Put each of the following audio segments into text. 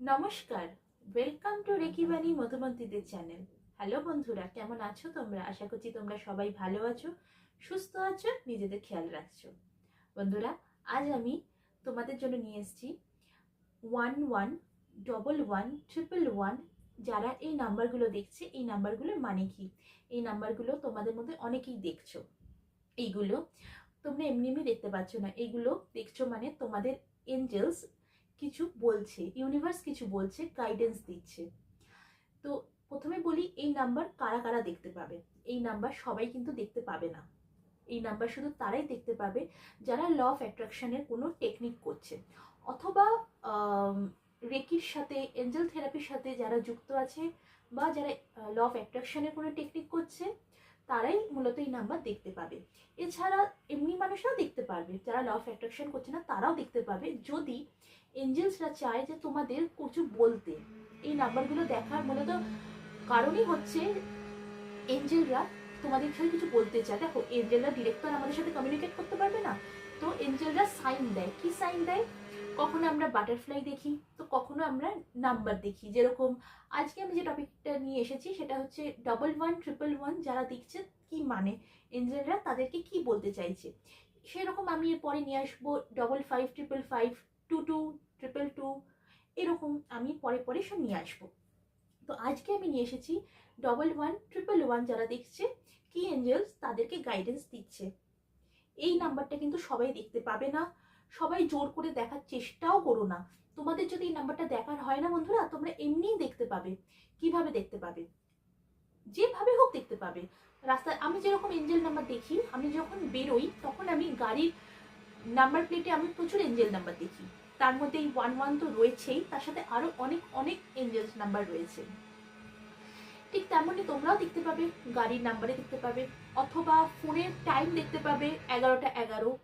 নমস্কার welcome to রেকিবাণী মধুমন্তীদের channel hello বন্ধুরা, কেমন আছো তোমরা? আশা করছি তোমরা সবাই ভালো আছো, সুস্থ আছো, নিজেদের খেয়াল রাখছো। বন্ধুরা, আজ আমি তোমাদের জন্য নিয়ে এসেছি one one double one triple one যারা এই নাম্বারগুলো দেখছে, এই নাম্বারগুলোর মানে কি? এই নাম্বারগুলো তোমাদের মধ্যে অনেকেই দেখছ। এইগুলো তোমরা এমনি এমনি দেখতে পাচ্ছ না। এইগুলো দেখছ মানে তোমাদের এঞ্জেলস কিছু বলছে ইউনিভার্স কিছু বলছে গাইডেন্স দিচ্ছে। তো প্রথমে বলি, এই নাম্বার কারা কারা দেখতে পাবে? এই নাম্বার সবাই কিন্তু দেখতে পাবে না। এই নাম্বার শুধু তারাই দেখতে পাবে যারা ল অফ অ্যাট্রাকশনের কোনো টেকনিক করছে। অথবা রেকির সাথে এঞ্জেল থেরাপির সাথে যারা যুক্ত আছে বা যারা ল অফ অ্যাট্রাকশনের কোনো টেকনিক করছে তারাই মূলত এই নাম্বার দেখতে পাবে। এছাড়া এমনি মানুষরাও দেখতে পারবে, যারা ল অফ অ্যাট্রাকশন করছে না, তারাও দেখতে পাবে। যদি এঞ্জেলসরা চায় যে তোমাদের কিছু বলতে, এই নাম্বারগুলো দেখার মূলত কারণই হচ্ছে এঞ্জেলরা তোমাদের বিষয়ে কিছু বলতে চায়। দেখো এঞ্জেলরা ডিরেক্ট আমাদের সাথে কমিউনিকেট করতে পারবে না। তো এঞ্জেলরা সাইন দেয়। কি সাইন দেয়? কখনো আমরা বাটারফ্লাই দেখি তো কখনো আমরা নাম্বার দেখি। যেরকম আজকে আমি যে টপিকটা নিয়ে এসেছি সেটা হচ্ছে ডবল ওয়ান ট্রিপল ওয়ান যারা দেখছে কি মানে? এঞ্জেলরা তাদেরকে কি বলতে চাইছে? সেরকম আমি এরপরে নিয়ে আসব double five triple five two two triple two এরকম আমি পরে পরে সব নিয়ে আসব। তো আজকে আমি নিয়ে এসেছি ডবল ওয়ান ট্রিপল ওয়ান যারা দেখছে কি এঞ্জেলস তাদেরকে গাইডেন্স দিচ্ছে? এই নাম্বারটা কিন্তু সবাই দেখতে পাবে না। সবাই জোর করে দেখার চেষ্টাও করো না। তোমাদের যদি এই নাম্বারটা দেখার হয় না বন্ধুরা, তোমরা এমনিই দেখতে পাবে। কীভাবে দেখতে পাবে? যেভাবে হোক দেখতে পাবে। রাস্তায় আমি যেরকম এঞ্জেল নাম্বার দেখি, আমি যখন বেরোই, তখন আমি গাড়ির নাম্বার প্লেটে আমি প্রচুর এঞ্জেল নাম্বার দেখি। তার মধ্যে এই ওয়ান ওয়ান তো রয়েছেই, তার সাথে আরও অনেক অনেক এঞ্জেলস নাম্বার রয়েছে। ঠিক তেমনই তোমরাও দেখতে পাবে, গাড়ির নাম্বারে দেখতে পাবে, অথবা ফোনের টাইম দেখতে পাবে, এগারোটা এগারো।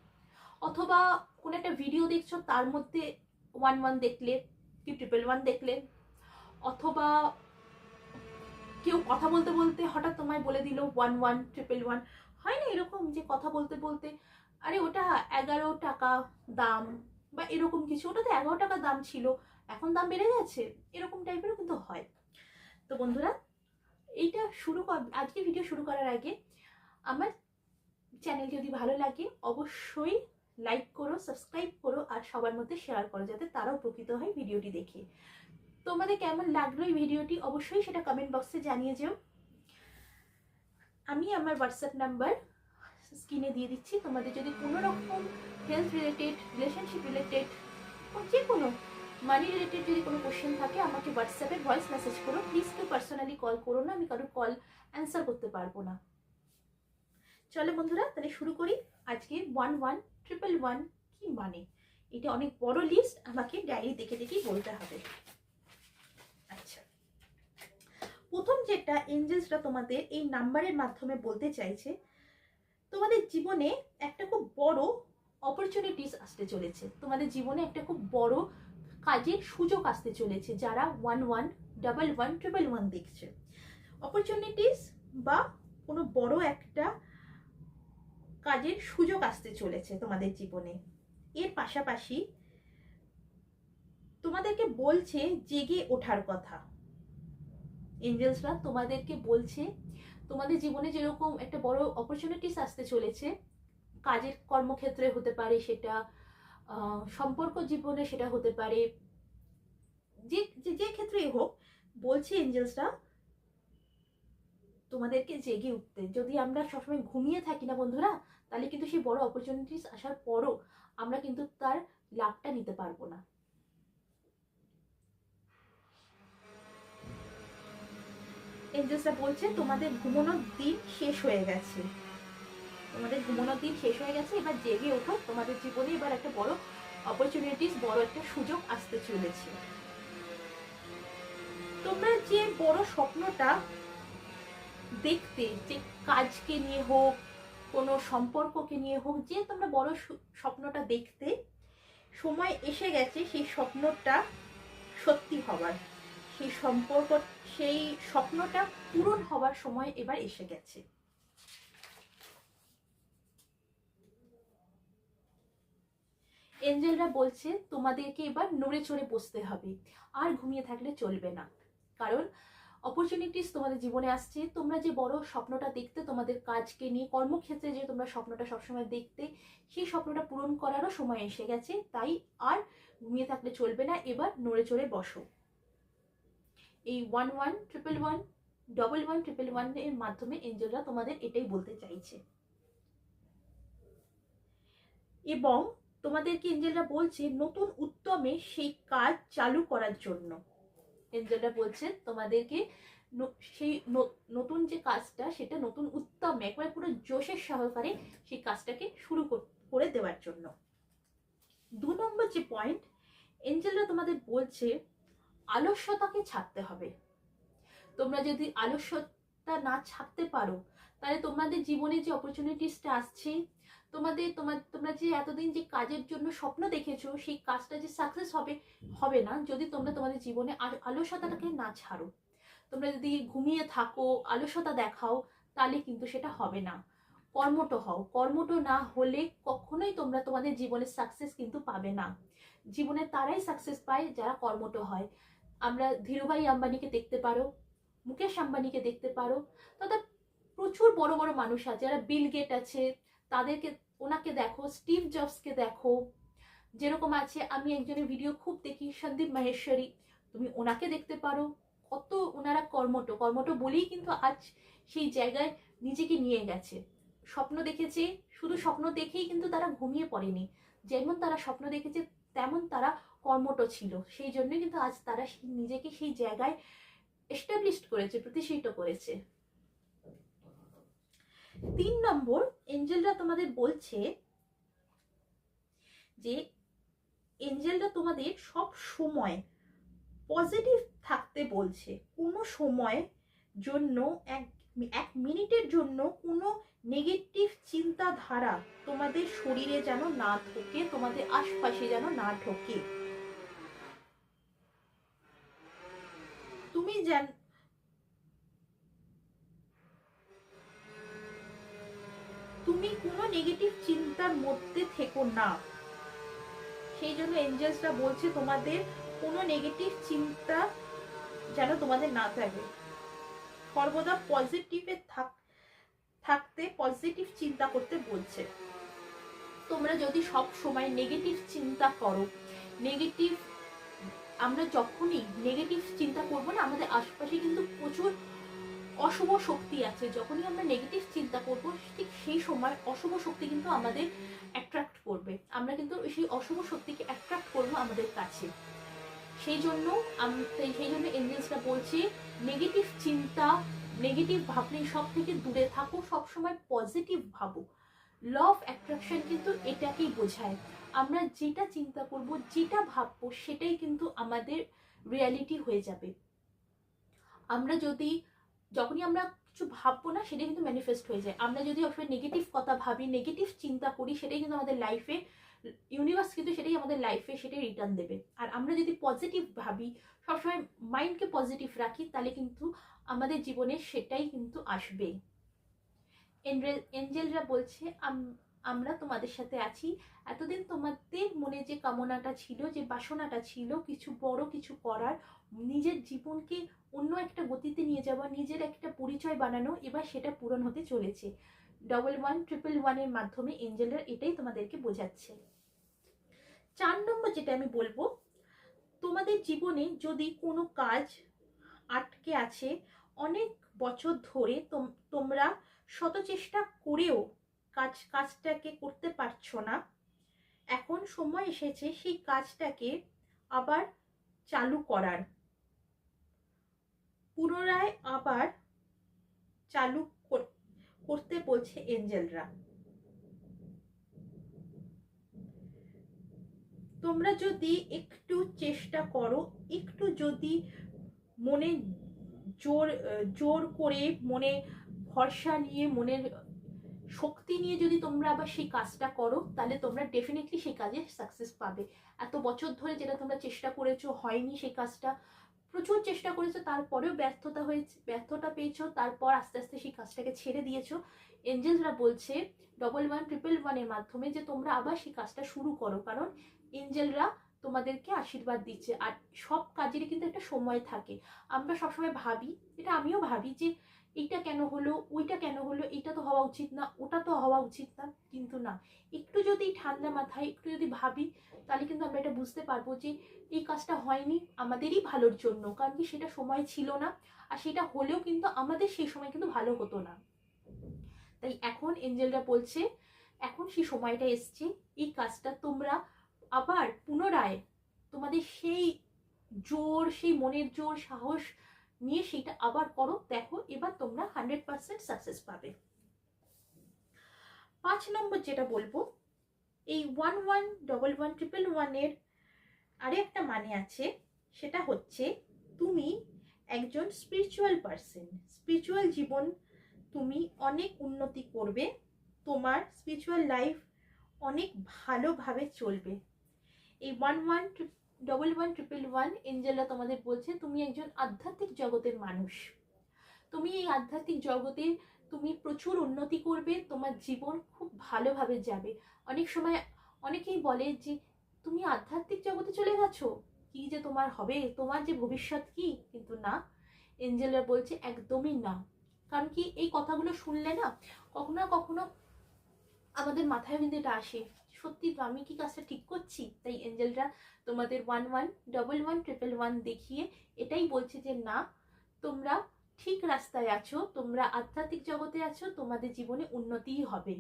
অথবা কোনো একটা ভিডিও দেখছ, তার মধ্যে ওয়ান ওয়ান দেখলে, কি ট্রিপল ওয়ান দেখলে, অথবা কেউ কথা বলতে বলতে হঠাৎ তোমায় বলে দিল ওয়ান ওয়ান ট্রিপল ওয়ান হয় না এরকম যে কথা বলতে বলতে, আরে ওটা এগারো টাকা দাম বা এরকম কিছু ওটা তো এগারো টাকা দাম ছিল, এখন দাম বেড়ে গেছে, এরকম টাইপেরও কিন্তু হয়। তো বন্ধুরা, এইটা শুরু কর, আজকে ভিডিও শুরু করার আগে আমার চ্যানেল যদি ভালো লাগে, অবশ্যই লাইক করো সাবস্ক্রাইব করো আর সবার মধ্যে শেয়ার করো যাতে তারাও উপকৃত হয় ভিডিওটি দেখে। তোমাদের কেমন লাগল এই ভিডিওটি অবশ্যই সেটা কমেন্ট বক্সে জানিয়ে যেও। আমি আমার হোয়াটসঅ্যাপ নাম্বার স্ক্রিনে দিয়ে দিচ্ছি। তোমাদের যদি কোনো রকম হেলথ রিলেটেড রিলেশনশিপ রিলেটেড যে কোনো মানি রিলেটেড যদি কোনো কোশ্চেন থাকে, আমাকে হোয়াটসঅ্যাপে ভয়েস মেসেজ করো। প্লিজ কেউ পার্সোনালি কল করো না। আমি কারোর কল অ্যান্সার করতে পারব না। চলো বন্ধুরা, তাহলে শুরু করি। আজকে ওয়ান ওয়ান ট্রিপল ওয়ান কি মানে? এটা অনেক বড় লিস্ট আমাকে ডায়েরি দেখে দেখেই বলতে হবে। আচ্ছা। প্রথম যেটা এঞ্জেলসরা তোমাদের এই নাম্বারের মাধ্যমে বলতে চাইছে, তোমাদের জীবনে একটা খুব বড় অপরচুনিটিস আসতে চলেছে। তোমাদের জীবনে একটা খুব বড় কাজের সুযোগ আসতে চলেছে, যারা one one double one triple one দেখছে। অপরচুনিটিস বা কোনো বড় একটা কাজের সুযোগ আসতে চলেছে তোমাদের জীবনে। এর পাশাপাশি তোমাদেরকে বলছে জেগে ওঠার কথা। এঞ্জেলসরা তোমাদেরকে বলছে, তোমাদের জীবনে যেরকম একটা বড় অপরচুনিটিস আসতে চলেছে, কাজের কর্মক্ষেত্রে হতে পারে সেটা সম্পর্ক জীবনে সেটা হতে পারে যে যে ক্ষেত্রেই হোক, বলছে এঞ্জেলসরা, তোমাদেরকে জেগে উঠতে। যদি আমরা সবসময় ঘুমিয়ে থাকি না বন্ধুরা তাহলে কিন্তু সেই বড় অপরচুনিটিস আসার পরও আমরা কিন্তু তার লাভটা নিতে পারব না। এঞ্জেলসরা বলছে, তোমাদের ঘুমানোর দিন শেষ হয়ে গেছে। তোমাদের ঘুমানোর দিন শেষ হয়ে গেছে। এবার জেগে ওঠো। তোমাদের জীবনে এবার একটা বড় অপরচুনিটিস বড় একটা সুযোগ আসতে চলেছে। তোমরা যে বড় স্বপ্নটা দেখতে, যে কাজকে নিয়ে হোক কোনো সম্পর্ককে নিয়ে হোক, যে তোমরা বড় স্বপ্নটা দেখতে, সময় এসে গেছে সেই স্বপ্নটা সত্যি হবার। সেই সম্পর্ক, সেই স্বপ্নটা পূরণ হবার সময় এবার এসে গেছে। এঞ্জেলরা বলছে, তোমাদেরকে এবার নড়ে চড়ে বসতে হবে। আর ঘুমিয়ে থাকলে চলবে না। কারণ অপরচুনিটিস তোমাদের জীবনে আসছে, তোমরা যে বড় স্বপ্নটা দেখতে, তোমাদের কাজকে নিয়ে কর্মক্ষেত্রে যে তোমরা স্বপ্নটা সবসময় দেখতে, সেই স্বপ্নটা পূরণ করারও সময় এসে গেছে, তাই আর ঘুমিয়ে থাকলে চলবে না, এবার নড়ে চড়ে বসো। এই one one triple one double one triple ওয়ানের মাধ্যমে এঞ্জেলরা তোমাদের এটাই বলতে চাইছে। এবং তোমাদেরকে এঞ্জেলরা বলছে, নতুন উদ্যমে সেই কাজ চালু করার জন্য। এঞ্জেলরা বলছে, তোমাদেরকে সেই নতুন যে কাজটা, সেটা নতুন উত্তম, একবার পুরো জোশের সহকারে সেই কাজটাকে শুরু করে দেওয়ার জন্য। দু নম্বর যে পয়েন্ট এঞ্জেলরা তোমাদের বলছে, আলস্যতাকে ছাড়তে হবে। তোমরা যদি আলস্যতা না ছাড়তে পারো, তাহলে তোমাদের জীবনে যে অপরচুনিটিসটা আসছে তোমাদের, তোমার, তোমরা যে এতদিন যে কাজের জন্য স্বপ্ন দেখেছ, সেই কাজটা যে সাকসেস হবে হবে না যদি তোমরা তোমাদের জীবনে আল- আলস্যতাটাকে না ছাড়ো। তোমরা যদি ঘুমিয়ে থাকো আলস্যতা দেখাও, তাহলে কিন্তু সেটা হবে না। কর্মঠ হও। কর্মঠ না হলে কখনোই তোমরা তোমাদের জীবনে সাকসেস কিন্তু পাবে না। জীবনে তারাই সাকসেস পায় যারা কর্মঠ হয়। আমরা ধীরুভাই আম্বানিকে দেখতে পারো, মুকেশ আম্বানিকে দেখতে পারো। তথা প্রচুর বড় বড় মানুষ আছে, যারা বিল গেট আছে, তাদেরকে ওনাকে দেখো, স্টিভ জবসকে দেখো। যেরকম আছে, আমি একজনের ভিডিও খুব দেখি, সন্দীপ মাহেশ্বরী। তুমি ওনাকে দেখতে পারো। কত ওনারা কর্মঠ। কর্মট বলেই কিন্তু আজ সেই জায়গায় নিজেকে নিয়ে গেছে। স্বপ্ন দেখেছে, শুধু স্বপ্ন দেখেই কিন্তু তারা ঘুমিয়ে পড়েনি। যেমন তারা স্বপ্ন দেখেছে, তেমন তারা কর্মঠ ছিল। সেই জন্যই কিন্তু আজ তারা নিজেকে সেই জায়গায় এস্টাবলিশড করেছে, প্রতিষ্ঠিত করেছে। তিন নম্বর এঞ্জেলরা তোমাদের বলছে যে এঞ্জেলরা তোমাদের সব সময় পজিটিভ থাকতে বলছে। কোনো সময় জন্য, এক এক মিনিটের জন্য কোনো নেগেটিভ চিন্তাধারা তোমাদের শরীরে যেন না ঢোকে, তোমাদের আশপাশে যেন না ঢোকে। তুমি যেন তুমি কোনো নেগেটিভ চিন্তার মধ্যে থেকো না। সেই জন্য এঞ্জেলসরা বলছে, তোমাদের কোনো নেগেটিভ চিন্তা যেন তোমাদের না থাকে। সর্বদা পজিটিভে থাক, থাকতে পজিটিভ চিন্তা করতে বলছে। তোমরা যদি সব সময় নেগেটিভ চিন্তা করো নেগেটিভ আমরা যখনই নেগেটিভ চিন্তা করব না, আমাদের আশপাশে কিন্তু প্রচুর অশুভ শক্তি আছে। যখনই আমরা নেগেটিভ চিন্তা করব, ঠিক সেই সময় অশুভ শক্তি কিন্তু আমাদের অ্যাট্রাক্ট করবে। আমরা কিন্তু সেই অশুভ শক্তিকে অ্যাট্রাক্ট করব আমাদের কাছে। সেই জন্য সেই জন্য এঞ্জেলসরা বলছে নেগেটিভ চিন্তা নেগেটিভ ভাবনে সব থেকে দূরে থাকো, সবসময় পজিটিভ ভাবো। ল অফ অ্যাট্রাকশন কিন্তু এটাকেই বোঝায়। আমরা যেটা চিন্তা করব, যেটা ভাববো, সেটাই কিন্তু আমাদের রিয়ালিটি হয়ে যাবে। আমরা যদি যখনই আমরা কিছু ভাববো না সেটা কিন্তু ম্যানিফেস্ট হয়ে যায়। আমরা যদি অবশ্যই নেগেটিভ কথা ভাবি নেগেটিভ চিন্তা করি, সেটাই কিন্তু আমাদের লাইফে ইউনিভার্স কিন্তু সেটাই আমাদের লাইফে সেটাই রিটার্ন দেবে। আর আমরা যদি পজিটিভ ভাবি, সবসময় মাইন্ডকে পজিটিভ রাখি, তাহলে কিন্তু আমাদের জীবনে সেটাই কিন্তু আসবে এঞ্জেলরা বলছে আমরা তোমাদের সাথে আছি। এতদিন তোমাদের মনে যে কামনাটা ছিল, যে বাসনাটা ছিল, কিছু বড় কিছু করার, নিজের জীবনকে অন্য একটা গতিতে নিয়ে যাওয়া, নিজের একটা পরিচয় বানানো, এবার সেটা পূরণ হতে চলেছে। ডবল ওয়ান ট্রিপল ওয়ানের মাধ্যমে এঞ্জেলরা এটাই তোমাদেরকে বোঝাচ্ছে। চার নম্বর যেটা আমি বলব, তোমাদের জীবনে যদি কোনো কাজ আটকে আছে, অনেক বছর ধরে তোম- তোমরা শত চেষ্টা করেও কাজ, কাজটাকে করতে পারছ না। এখন সময় এসেছে সেই কাজটাকে আবার চালু করার। পুনরায় আবার চালু কর- করতে বলছে এঞ্জেলরা। তোমরা যদি একটু চেষ্টা করো, একটু যদি মনে জোর জোর করে মনে ভরসা নিয়ে মনের শক্তি নিয়ে যদি তোমরা আবার সেই কাজটা করো, তাহলে তোমরা ডেফিনেটলি সেই কাজে সাকসেস পাবে। এত বছর ধরে যেটা তোমরা চেষ্টা করেছ, হয়নি সেই কাজটা। প্রচুর চেষ্টা করেছ, তারপরেও ব্যর্থতা হয়েছে, ব্যর্থতা পেয়েছ, তারপর আস্তে আস্তে সেই কাজটাকে ছেড়ে দিয়েছ। এঞ্জেলসরা বলছে ডবল ওয়ান ট্রিপল ওয়ানের মাধ্যমে যে তোমরা আবার সেই কাজটা শুরু করো, কারণ এঞ্জেলরা তোমাদেরকে আশীর্বাদ দিচ্ছে। আর সব কাজেরই কিন্তু একটা সময় থাকে। আমরা সবসময় ভাবি, এটা আমিও ভাবি যে এইটা কেন হলো, ওইটা কেন হলো এটা তো হওয়া উচিত না, ওটা তো হওয়া উচিত না, কিন্তু না। একটু যদি ঠান্ডা মাথায়, একটু যদি ভাবি, তাহলে কিন্তু আমরা এটা বুঝতে পারব যে এই কাজটা হয়নি আমাদেরই ভালোর জন্য, কারণ কি সেটা সময় ছিল না, আর সেটা হলেও কিন্তু আমাদের সেই সময় কিন্তু ভালো হতো না। তাই এখন এঞ্জেলরা বলছে, এখন সেই সময়টা এসছে, এই কাজটা তোমরা আবার পুনরায় তোমাদের সেই জোর, সেই মনের জোর, সাহস নিয়ে সেটা আবার করো, দেখো এবার তোমরা হান্ড্রেড পার্সেন্ট সাকসেস পাবে। পাঁচ নম্বর যেটা বলব, এই one one double one triple ওয়ানের আরে একটা মানে আছে, সেটা হচ্ছে তুমি একজন স্পিরিচুয়াল পার্সন স্পিরিচুয়াল জীবন তুমি অনেক উন্নতি করবে, তোমার স্পিরিচুয়াল লাইফ অনেক ভালোভাবে চলবে। এই one one double one triple one এঞ্জেলরা তোমাদের বলছে, তুমি একজন আধ্যাত্মিক জগতের মানুষ। তুমি এই আধ্যাত্মিক জগতে তুমি প্রচুর উন্নতি করবে, তোমার জীবন খুব ভালোভাবে যাবে। অনেক সময় অনেকেই বলে যে, তুমি আধ্যাত্মিক জগতে চলে গেছো? কি যে তোমার হবে? তোমার যে ভবিষ্যৎ কি? কিন্তু না। এঞ্জেলরা বলছে, একদমই না। কারণ কি এই কথাগুলো শুনলে না, কখনো কখনো আমাদের মাথায় কিন্তু এটা আসে সত্যি তো আমি কি কাজটা ঠিক করছি? তাই এঞ্জেলরা তোমাদের one one double one triple one দেখিয়ে এটাই বলছে যে না, তোমরা ঠিক রাস্তায় আছো, তোমরা আধ্যাত্মিক জগতে আছো, তোমাদের জীবনে উন্নতিই হবে।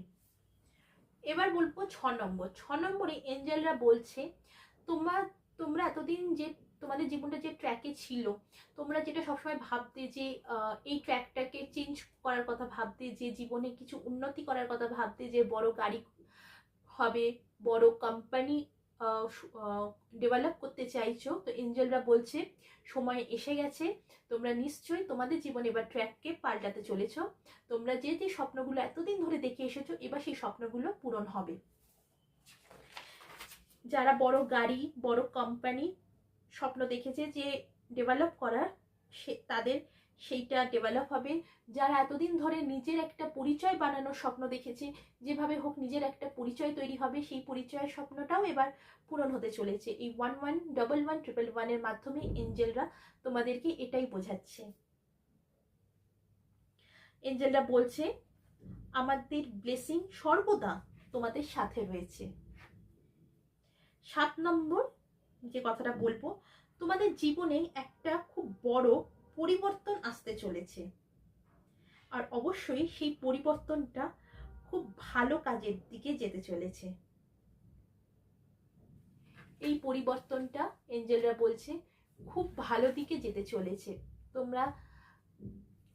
এবার বলব ছ নম্বর। ছ নম্বরে এঞ্জেলরা বলছে, তোমার, তোমরা এতদিন যে তোমাদের জীবনটা যে ট্র্যাকে ছিল, তোমরা যেটা সবসময় ভাবতে যে এই ট্র্যাকটাকে চেঞ্জ করার কথা ভাবতে, যে জীবনে কিছু উন্নতি করার কথা ভাবতে, যে বড় গাড়ি হবে, বড় কোম্পানি ডেভেলপ করতে চাইছো। তো এঞ্জেলরা বলছে, সময় এসে গেছে, তোমরা নিশ্চয়ই তোমাদের জীবনে এবার ট্র্যাককে পাল্টাতে চলেছ। তোমরা যে যে স্বপ্নগুলো এতদিন ধরে দেখে এসেছ, এবার সেই স্বপ্নগুলো পূরণ হবে। যারা বড় গাড়ি, বড় কোম্পানি স্বপ্ন দেখেছে যে ডেভেলপ করার, সে, তাদের সেইটা ডেভেলপ হবে। যারা এতদিন ধরে নিজের একটা পরিচয় বানানোর স্বপ্ন দেখেছে, যেভাবে হোক নিজের একটা পরিচয় তৈরি হবে, সেই পরিচয়ের স্বপ্নটাও এবার পূরণ হতে চলেছে। এই one one double one triple ওয়ানের মাধ্যমে এঞ্জেলরা তোমাদেরকে এটাই বোঝাচ্ছে। এঞ্জেলরা বলছে, আমাদের ব্লেসিং সর্বদা তোমাদের সাথে রয়েছে। সাত নম্বর যে কথাটা বলব, তোমাদের জীবনে একটা খুব বড় পরিবর্তন আসতে চলেছে। আর অবশ্যই সেই পরিবর্তনটা খুব ভালো কাজের দিকে যেতে চলেছে। এই পরিবর্তনটা এঞ্জেলরা বলছে খুব ভালো দিকে যেতে চলেছে। তোমরা,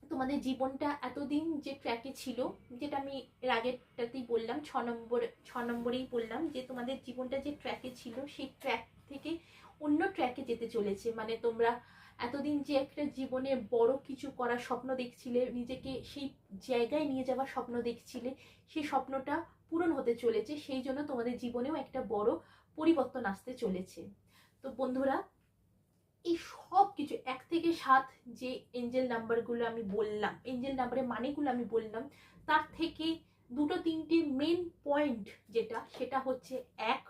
তোমাদের জীবনটা এতদিন যে ট্র্যাকে ছিল, যেটা আমি এর আগেরটাতেই বললাম, ছ নম্বর, ছ নম্বরেই বললাম যে তোমাদের জীবনটা যে ট্র্যাকে ছিল, সেই ট্র্যাক থেকে অন্য ট্র্যাকে যেতে চলেছে। মানে তোমরা এতদিন যে একটা জীবনে বড় কিছু করার স্বপ্ন দেখছিলে, নিজেকে সেই জায়গায় নিয়ে যাওয়ার স্বপ্ন দেখছিলে, সেই স্বপ্নটা পূরণ হতে চলেছে, সেই জন্য তোমাদের জীবনেও একটা বড় পরিবর্তন আসতে চলেছে। তো বন্ধুরা, এই সব কিছু, এক থেকে সাত যে এঞ্জেল নাম্বারগুলো আমি বললাম এঞ্জেল নাম্বারের মানেগুলো আমি বললাম, তার থেকে দুটো তিনটে মেন পয়েন্ট যেটা, সেটা হচ্ছে এক,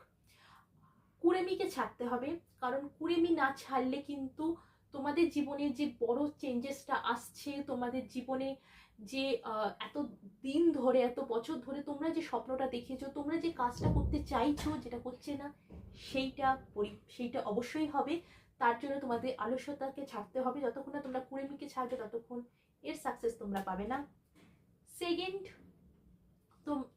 কুড়েমিকে ছাড়তে হবে। কারণ কুড়েমি না ছাড়লে কিন্তু তোমাদের জীবনে যে বড় চেঞ্জেসটা আসছে, তোমাদের জীবনে যে এত দিন ধরে, এত বছর ধরে তোমরা যে স্বপ্নটা দেখেছ, তোমরা যে কাজটা করতে চাইছো, যেটা করছে না, সেইটা সেইটা অবশ্যই হবে। তার জন্য তোমাদের আলস্যতাকে ছাড়তে হবে। যতক্ষণ না তোমরা কুড়ে কুড়েমিকে ছাড়বে, ততক্ষণ এর সাকসেস তোমরা পাবে না। সেকেন্ড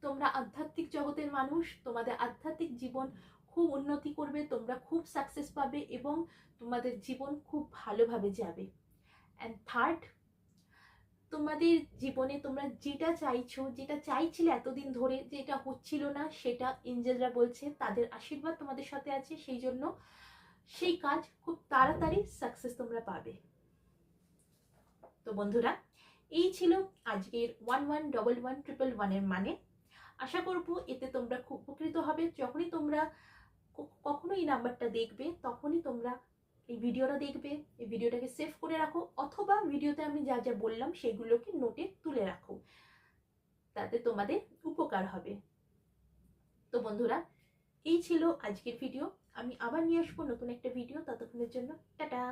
তোমরা আধ্যাত্মিক জগতের মানুষ, তোমাদের আধ্যাত্মিক জীবন খুব উন্নতি করবে, তোমরা খুব সাকসেস পাবে এবং তোমাদের জীবন খুব ভালোভাবে যাবে। অ্যান্ড থার্ড তোমাদের জীবনে তোমরা যেটা চাইছো, যেটা চাইছিলে এতদিন ধরে, যেটা হচ্ছিল না, সেটা এঞ্জেলরা বলছে, তাদের আশীর্বাদ তোমাদের সাথে আছে, সেই জন্য সেই কাজ খুব তাড়াতাড়ি সাকসেস তোমরা পাবে। তো বন্ধুরা, এই ছিল আজকের one one double one triple ওয়ানের মানে। আশা করব এতে তোমরা খুব উপকৃত হবে। যখনই তোমরা কখনো এই নাম্বারটা দেখবে, তখনই তোমরা এই ভিডিওটা দেখবে, এই ভিডিওটাকে সেভ করে রাখো, অথবা ভিডিওতে আমি যা যা বললাম সেগুলোকে নোটে তুলে রাখো। তাতে তোমাদের উপকার হবে। তো বন্ধুরা, এই ছিল আজকের ভিডিও আমি আবার নিয়ে আসব নতুন একটা ভিডিও ততক্ষণের জন্য টাটা!